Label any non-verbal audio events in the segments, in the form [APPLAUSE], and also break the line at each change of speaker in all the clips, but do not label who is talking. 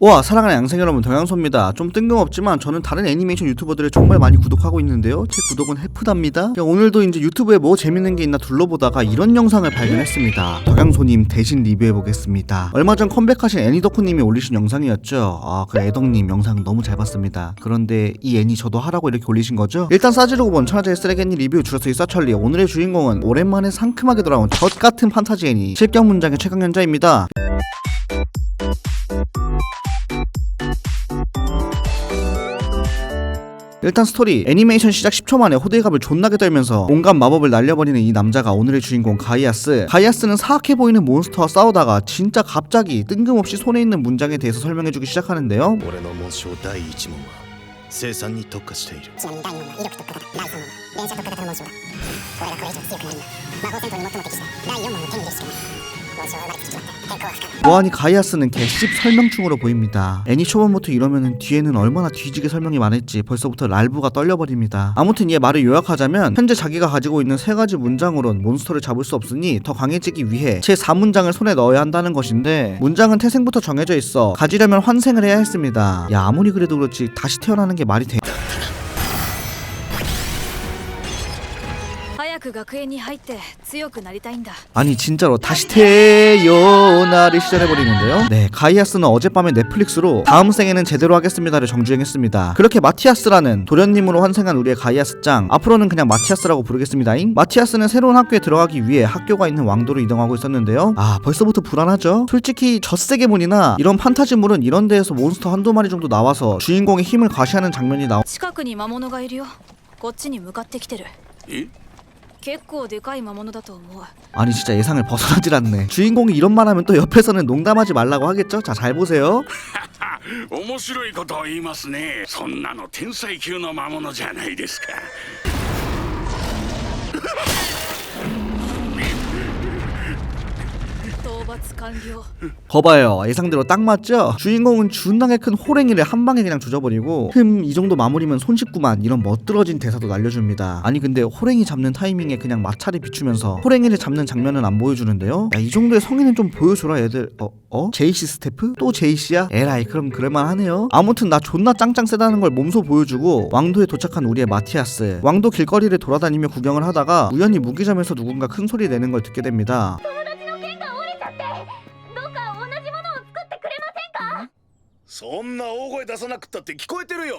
와 사랑하는 양생 여러분 동양소입니다. 좀 뜬금없지만 저는 다른 애니메이션 유튜버들을 정말 많이 구독하고 있는데요. 제 구독은 해프답니다. 야, 오늘도 이제 유튜브에 뭐 재밌는 게 있나 둘러보다가 이런 영상을 발견했습니다. 덕양소님 대신 리뷰해보겠습니다. 얼마 전 컴백하신 애니덕후님이 올리신 영상이었죠? 아그 애덕님 영상 너무 잘 봤습니다. 그런데 이 애니 저도 하라고 이렇게 올리신 거죠? 일단 싸지르고 본 천하제의 쓰레기 애니 리뷰 줄여서 이사철리. 오늘의 주인공은 오랜만에 상큼하게 돌아온 젖 같은 판타지 애니. 실격 문장의 최강연자입니다 일단 스토리 애니메이션 시작 10초 만에 호들갑을 존나게 떨면서 온갖 마법을 날려버리는 이 남자가 오늘의 주인공 가이아스 가이아스는 사악해 보이는 몬스터와 싸우다가 진짜 갑자기 뜬금없이 손에 있는 문장에 대해서 설명해주기 시작하는데요
俺の紋章第一問は生産に特化している
ちなみに第2問は威力特化型第3問は連射特化型の紋章だ俺がこれ以上強くなるには魔法戦闘に最も適した第4問を手に入れるしかない
모하니 가이아스는 개씹 설명충으로 보입니다. 애니 초반부터 이러면 뒤에는 얼마나 뒤지게 설명이 많을지 벌써부터 랄브가 떨려버립니다. 아무튼 얘 말을 요약하자면 현재 자기가 가지고 있는 세 가지 문장으론 몬스터를 잡을 수 없으니 더 강해지기 위해 제 4문장을 손에 넣어야 한다는 것인데 문장은 태생부터 정해져 있어 가지려면 환생을 해야 했습니다. 야 아무리 그래도 그렇지 다시 태어나는 게 말이 돼.
く学園に入って強くなりたいんだ
아니 진짜로 다시 태어나를 시전해버리는데요 네 가이아스는 어젯밤에 넷플릭스로 다음 생에는 제대로 하겠습니다를 정주행했습니다 그렇게 마티아스라는 도련님으로 환생한 우리의 가이아스 짱 앞으로는 그냥 마티아스라고 부르겠습니다잉 마티아스는 새로운 학교에 들어가기 위해 학교가 있는 왕도로 이동하고 있었는데요 아 벌써부터 불안하죠 솔직히 젖세계문이나 이런 판타지물은 이런 데에서 몬스터 한두 마리 정도 나와서 주인공의 힘을 과시하는 장면이 나오
近くに魔物がいるよこっちに向かってきてる
え
아니 진짜 예상을 벗어나질 않네 주인공이 이런 말 하면 또 옆에서는 농담하지 말라고 하겠죠 자 잘 보세요 [LAUGHS]
面白いことを言いますねそんなの天才級の魔物じゃないですか
거봐요 예상대로 딱 맞죠? 주인공은 준당에 큰 호랭이를 한 방에 그냥 조져버리고 흠 이 정도 마무리면 손쉽구만 이런 멋들어진 대사도 날려줍니다 아니 근데 호랭이 잡는 타이밍에 그냥 마찰이 비추면서 호랭이를 잡는 장면은 안 보여주는데요 야 이 정도의 성의는 좀 보여줘라 얘들 어? 어? 제이씨 스태프? 또 제이씨야? 에라이 그럼 그럴만 하네요 아무튼 나 존나 짱짱 세다는 걸 몸소 보여주고 왕도에 도착한 우리의 마티아스 왕도 길거리를 돌아다니며 구경을 하다가 우연히 무기점에서 누군가 큰 소리 내는 걸 듣게 됩니다
そんな大声出さなくったって聞こえてるよ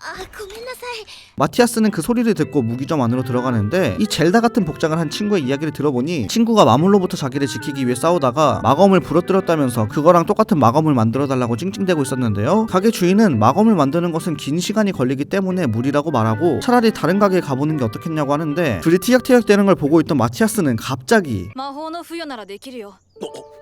あごめんなさい
마티아스는 그 소리를 듣고 무기점 안으로 들어가는데 이 젤다 같은 복장을 한 친구의 이야기를 들어보니 친구가 마물로부터 자기를 지키기 위해 싸우다가 마검을 부러뜨렸다면서 그거랑 똑같은 마검을 만들어 달라고 찡찡대고 있었는데요. 가게 주인은 마검을 만드는 것은 긴 시간이 걸리기 때문에 무리라고 말하고 차라리 다른 가게에 가보는 게 어떻겠냐고 하는데 둘이 티격태격 되는 걸 보고 있던 마티아스는 갑자기
魔法の付与ならできるよ
君それ本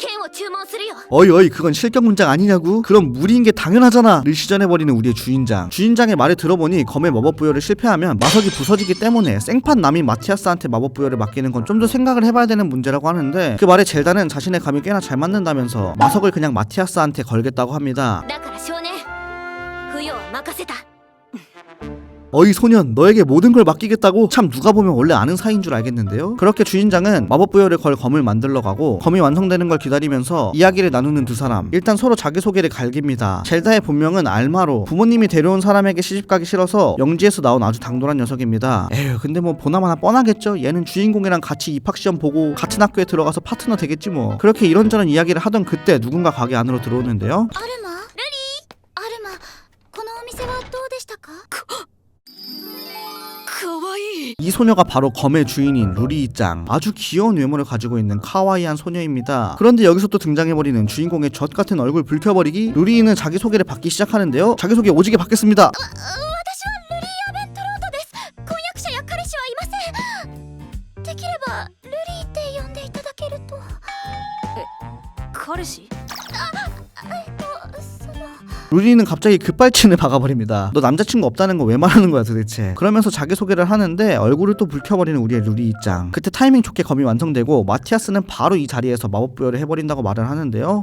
剣を注文するよ
어이 어이 그건 실격 문장 아니냐고? 그럼 무리인 게 당연하잖아 를 시전해버리는 우리의 주인장 주인장의 말을 들어보니 검의 마법 부여를 실패하면 마석이 부서지기 때문에 생판 남인 마티아스한테 마법 부여를 맡기는 건 좀 더 생각을 해봐야 되는 문제라고 하는데 그 말에 젤다는 자신의 감이 꽤나 잘 맞는다면서 마석을 그냥 마티아스한테 걸겠다고 합니다
だから少年付与は任せた
어이 소년 너에게 모든 걸 맡기겠다고? 참 누가 보면 원래 아는 사이인 줄 알겠는데요? 그렇게 주인장은 마법 부여를 걸 검을 만들러 가고 검이 완성되는 걸 기다리면서 이야기를 나누는 두 사람. 일단 서로 자기소개를 갈깁니다. 젤다의 본명은 알마로. 부모님이 데려온 사람에게 시집가기 싫어서 영지에서 나온 아주 당돌한 녀석입니다. 에휴 근데 뭐 보나마나 뻔하겠죠? 얘는 주인공이랑 같이 입학시험 보고 같은 학교에 들어가서 파트너 되겠지 뭐. 그렇게 이런저런 이야기를 하던 그때 누군가 가게 안으로 들어오는데요.
아르마.
이 소녀가 바로 검의 주인인 루리짱. 아주 귀여운 외모를 가지고 있는 카와이한 소녀입니다. 그런데 여기서 또 등장해버리는 주인공의 젖 같은 얼굴 불켜버리기 루리는 자기소개를 받기 시작하는데요. 자기소개 오지게 받겠습니다 루리는 갑자기 급발진을 [LAUGHS] 박아버립니다. 너 남자친구 없다는 거 왜 말하는 거야 도대체? 그러면서 자기소개를 하는데 얼굴을 또 붉혀버리는 우리의 루리 입장. 그때 타이밍 좋게 검이 완성되고 마티아스는 바로 이 자리에서 마법 부여를 해버린다고 말을 하는데요.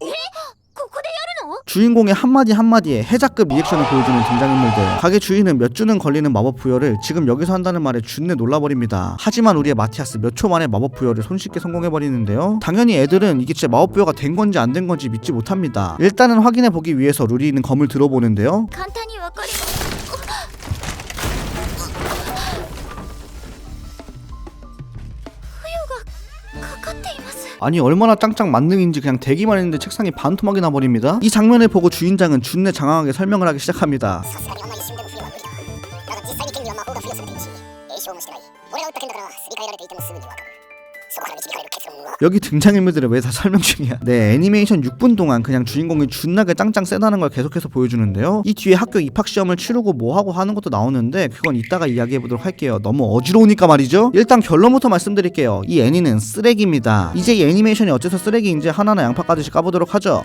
주인공의 한마디 한마디에 해자급 리액션을 보여주는 등장인물들. 가게 주인은 몇 주는 걸리는 마법 부여를 지금 여기서 한다는 말에 준내 놀라버립니다. 하지만 우리의 마티아스 몇 초 만에 마법 부여를 손쉽게 성공해버리는데요. 당연히 애들은 이게 진짜 마법 부여가 된 건지 안 된 건지 믿지 못합니다. 일단은 확인해 보기 위해서 루리는 검을 들어보는데요 아니 얼마나 짱짱 만능인지 그냥 대기만 했는데 책상이 반토막이 나버립니다. 이 장면을 보고 주인장은 준내 장황하게 설명을 하기 시작합니다 여기 등장인물들을 왜다 설명 중이야? 네, 애니메이션 6분 동안 그냥 주인공이 준나게 짱짱 세다는 걸 계속해서 보여주는데요. 이 뒤에 학교 입학 시험을 치르고 뭐 하고 하는 것도 나오는데 그건 이따가 이야기해 보도록 할게요. 너무 어지러우니까 말이죠. 일단 결론부터 말씀드릴게요. 이 애니는 쓰레기입니다. 이제 이 애니메이션이 어째서 쓰레기인지 하나나 양파까지 까보도록 하죠.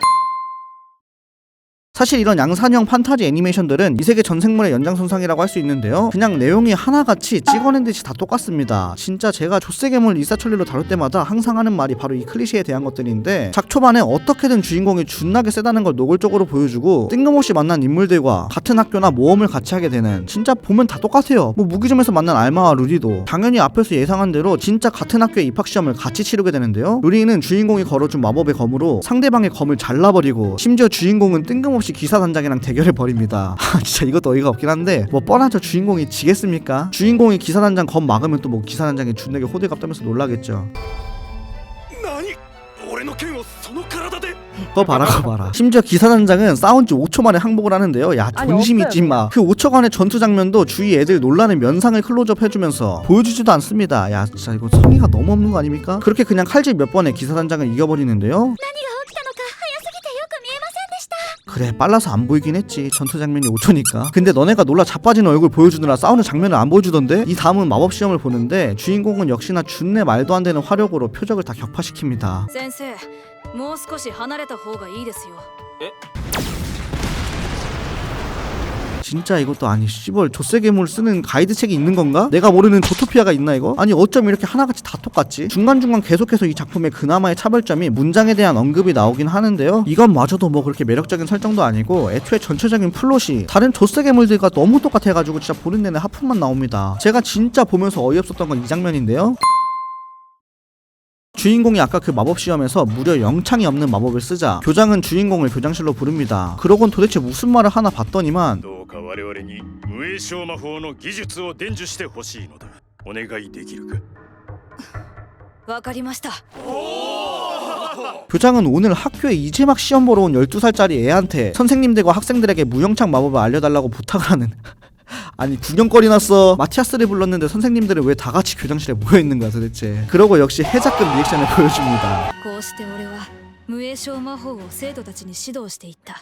사실 이런 양산형 판타지 애니메이션들은 이 세계 전 생물의 연장선상이라고 할 수 있는데요. 그냥 내용이 하나같이 찍어낸 듯이 다 똑같습니다. 진짜 제가 조세괴물 이사천리로 다룰 때마다 항상 하는 말이 바로 이 클리셰에 대한 것들인데 작 초반에 어떻게든 주인공이 준나게 세다는 걸 노골적으로 보여주고 뜬금없이 만난 인물들과 같은 학교나 모험을 같이 하게 되는 진짜 보면 다 똑같아요. 뭐 무기점에서 만난 알마와 루리도 당연히 앞에서 예상한 대로 진짜 같은 학교의 입학 시험을 같이 치르게 되는데요. 루리는 주인공이 걸어준 마법의 검으로 상대방의 검을 잘라버리고 심지어 주인공은 뜬금없이 틀림없이 기사단장이랑 대결을 벌입니다. [LAUGHS] 아, 진짜 이것도 어이가 없긴 한데 뭐 뻔하죠 주인공이 지겠습니까? 주인공이 기사단장 겁 막으면 또 뭐 기사단장이 준내게 호들갑 떨면서 놀라겠죠. 거 봐라 거 봐라 심지어 기사단장은 싸운 지 5초 만에 항복을 하는데요 야 존심 있지 마그 5초간의 전투 장면도 주위 애들 놀라는 면상을 클로즈업 해주면서 보여주지도 않습니다 야 진짜 이거 성의가 너무 없는 거 아닙니까? 그렇게 그냥 칼질 몇 번에 기사단장을 이겨버리는데요 그래 빨라서 안 보이긴 했지 전투 장면이 5초니까 근데 너네가 놀라 자빠진 얼굴 보여주느라 싸우는 장면을 안 보여주던데 이 다음은 마법 시험을 보는데 주인공은 역시나 준내 말도 안 되는 화력으로 표적을 다 격파시킵니다
先生もう少し離れた方がいいですよ
진짜 이것도 아니 씨벌 조세괴물 쓰는 가이드 책이 있는 건가? 내가 모르는 조토피아가 있나 이거? 아니 어쩜 이렇게 하나같이 다 똑같지? 중간중간 계속해서 이 작품의 그나마의 차별점이 문장에 대한 언급이 나오긴 하는데요 이건 마저도 뭐 그렇게 매력적인 설정도 아니고 애초에 전체적인 플롯이 다른 조세괴물들과 너무 똑같아가지고 진짜 보는 내내 하품만 나옵니다 제가 진짜 보면서 어이없었던 건 이 장면인데요 주인공이 아까 그 마법 시험에서 무려 영창이 없는 마법을 쓰자 교장은 주인공을 교장실로 부릅니다. 그러곤 도대체 무슨 말을 하나 봤더니만
どうか我々に無栄唱魔法の技術を伝授してほしいのだお願いできるか
わかりました
교장은 오늘 학교에 이제 막 시험 보러 온 12살짜리 애한테 선생님들과 학생들에게 무영창 마법을 알려달라고 부탁을 하는 아니 구경거리 났어 마티아스를 불렀는데 선생님들은 왜 다 같이 교장실에 모여 있는 거야 도대체 그러고 역시 해자급 리액션을 보여줍니다
こうして俺は無栄唱魔法を生徒たちに指導していった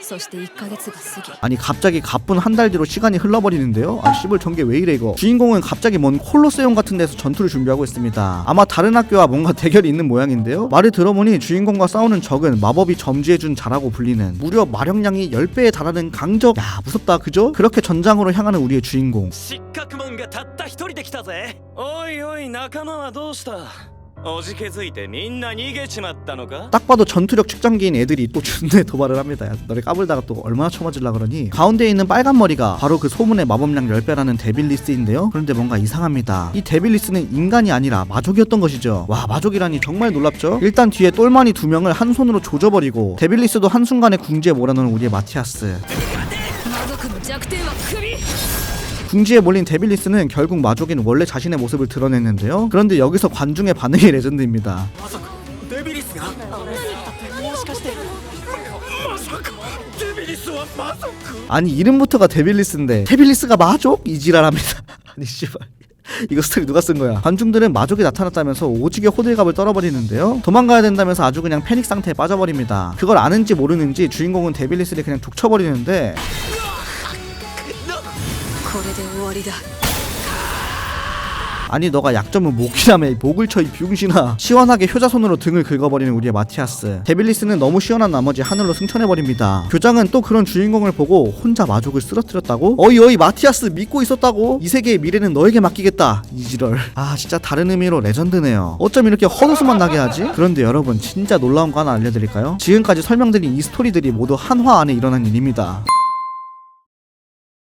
そして1ヶ月が過ぎ
아니 갑자기 가쁜 한 달 뒤로 시간이 흘러버리는데요 아 씨발 전개 왜 이래 이거 주인공은 갑자기 먼 콜로세움 같은 데서 전투를 준비하고 있습니다 아마 다른 학교와 뭔가 대결이 [LAUGHS] 있는 모양인데요 말을 들어보니 주인공과 싸우는 적은 마법이 점지해준 자라고 불리는 무려 마력량이 10배에 달하는 강적 야 무섭다 그죠? 그렇게 전장으로 향하는 우리의 주인공
失格門がたった一人で来たぜおいおい仲間はどうした おじけづいてみんな逃げちまったのか
딱 봐도 전투력 측정기인 애들이 또 준내 도발을 [LAUGHS] 합니다. 야, 너네 까불다가 또 얼마나 쳐맞으려 그러니? 가운데 있는 빨간 머리가 바로 그 소문의 마법량 10배라는 데빌리스인데요. 그런데 뭔가 이상합니다. 이 데빌리스는 인간이 아니라 마족이었던 것이죠. 와, 마족이라니 정말 놀랍죠? 일단 뒤에 똘마니 두 명을 한 손으로 조져버리고 데빌리스도 한순간에 궁지에 몰아넣은 우리의 마티아스.
魔族の弱点は首
궁지에 몰린 데빌리스는 결국 마족인 원래 자신의 모습을 드러냈는데요. 그런데 여기서 관중의 반응이 레전드입니다. 아니 이름부터가 데빌리스인데 데빌리스가 마족? 이지랄합니다. [LAUGHS] 아니 씨발. 이거 스토리 누가 쓴 거야? 관중들은 마족이 나타났다면서 오지게 호들갑을 떨어버리는데요. 도망가야 된다면서 아주 그냥 패닉 상태에 빠져버립니다. 그걸 아는지 모르는지 주인공은 데빌리스를 그냥 족쳐버리는데 아니 너가 약점은 목이라며 목을 쳐이 병신아 시원하게 효자손으로 등을 긁어버리는 우리의 마티아스 데빌리스는 너무 시원한 나머지 하늘로 승천해버립니다 교장은 또 그런 주인공을 보고 혼자 마족을 쓰러뜨렸다고? 어이 어이 마티아스 믿고 있었다고? 이 세계의 미래는 너에게 맡기겠다 이지럴 아 진짜 다른 의미로 레전드네요 어쩜 이렇게 헛웃음만 나게 하지? 그런데 여러분 진짜 놀라운 거 하나 알려드릴까요? 지금까지 설명드린 이 스토리들이 모두 한화 안에 일어난 일입니다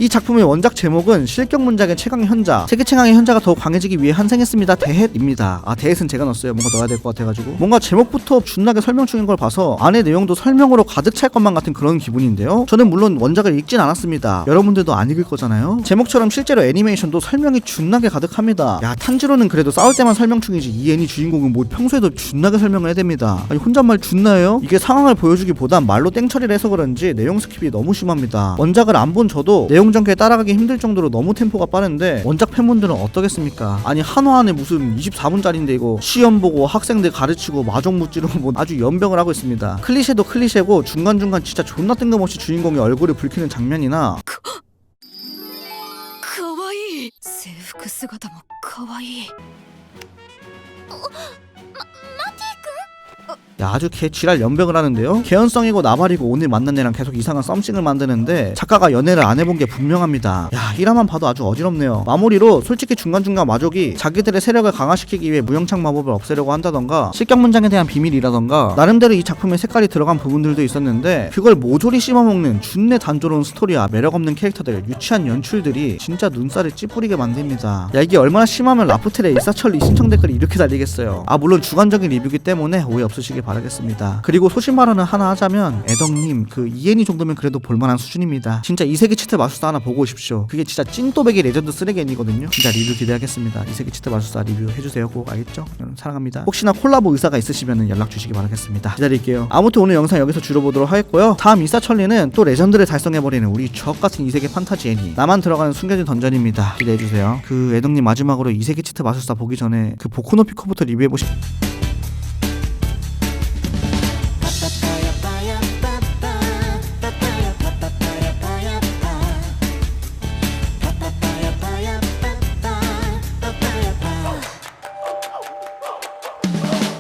이 작품의 원작 제목은 실격 문장의 최강의 현자. 세계 최강의 현자가 더욱 강해지기 위해 환생했습니다. 대헷입니다. 아 대헷은 제가 넣었어요. 뭔가 넣어야 될 것 같아가지고. 뭔가 제목부터 준나게 설명 중인 걸 봐서 안에 내용도 설명으로 가득 찰 것만 같은 그런 기분인데요. 저는 물론 원작을 읽진 않았습니다. 여러분들도 안 읽을 거잖아요. 제목처럼 실제로 애니메이션도 설명이 준나게 가득합니다. 야 탄지로는 그래도 싸울 때만 설명 중이지 이 애니 주인공은 뭐 평소에도 준나게 설명을 해야 됩니다. 아니 혼잣말 준나예요? 이게 상황을 보여주기보단 말로 땡처리를 해서 그런지 내용 스킵이 너무 심합니다. 원작을 안 본 저도 내용 전개에 따라가기 힘들 정도로 너무 템포가 빠른데 원작 팬분들은 어떠겠습니까? 아니 한화 안에 무슨 24분짜리인데 이거 시험 보고 학생들 가르치고 마종 무찌르고 뭐 [LAUGHS] 아주 연병을 하고 있습니다. 클리셰도 클리셰고 중간중간 진짜 존나 뜬금없이 주인공의 얼굴을 붉히는 장면이나
かわいい制服姿もかわいい
야, 아주 개 지랄 연병을 하는데요. 개연성이고 나발이고 오늘 만난 애랑 계속 이상한 썸씽을 만드는데 작가가 연애를 안 해본 게 분명합니다. 야, 이라만 봐도 아주 어지럽네요. 마무리로 솔직히 중간중간 마족이 자기들의 세력을 강화시키기 위해 무영창 마법을 없애려고 한다던가 실격 문장에 대한 비밀이라던가 나름대로 이 작품에 색깔이 들어간 부분들도 있었는데 그걸 모조리 씹어먹는 준내 단조로운 스토리와 매력 없는 캐릭터들 유치한 연출들이 진짜 눈살을 찌푸리게 만듭니다. 야 이게 얼마나 심하면 라프텔의 일사천리 신청 댓글이 이렇게 달리겠어요. 아 물론 주관적인 리뷰기 때문에 오해 없으시길 바 라겠습니다. 그리고 소신 발언을 하나 하자면 애덕님 그 이엔이 정도면 그래도 볼만한 수준입니다. 진짜 이세계 치트 마술사 하나 보고 오십시오. 그게 진짜 찐또배기 레전드 쓰레기 애니거든요. 진짜 리뷰 기대하겠습니다. 이세계 치트 마술사 리뷰 해주세요. 꼭 알겠죠? 사랑합니다. 혹시나 콜라보 의사가 있으시면 연락 주시기 바라겠습니다. 기다릴게요. 아무튼 오늘 영상 여기서 줄여보도록 하겠고요. 다음 이사천리는 또 레전드를 달성해버리는 우리 주역 같은 이세계 판타지 애니 나만 들어가는 숨겨진 던전입니다. 기대해주세요. 그 애덕님 마지막으로 이세계 치트 마술사 보기 전에 그 보코노 피코부터 리뷰해보시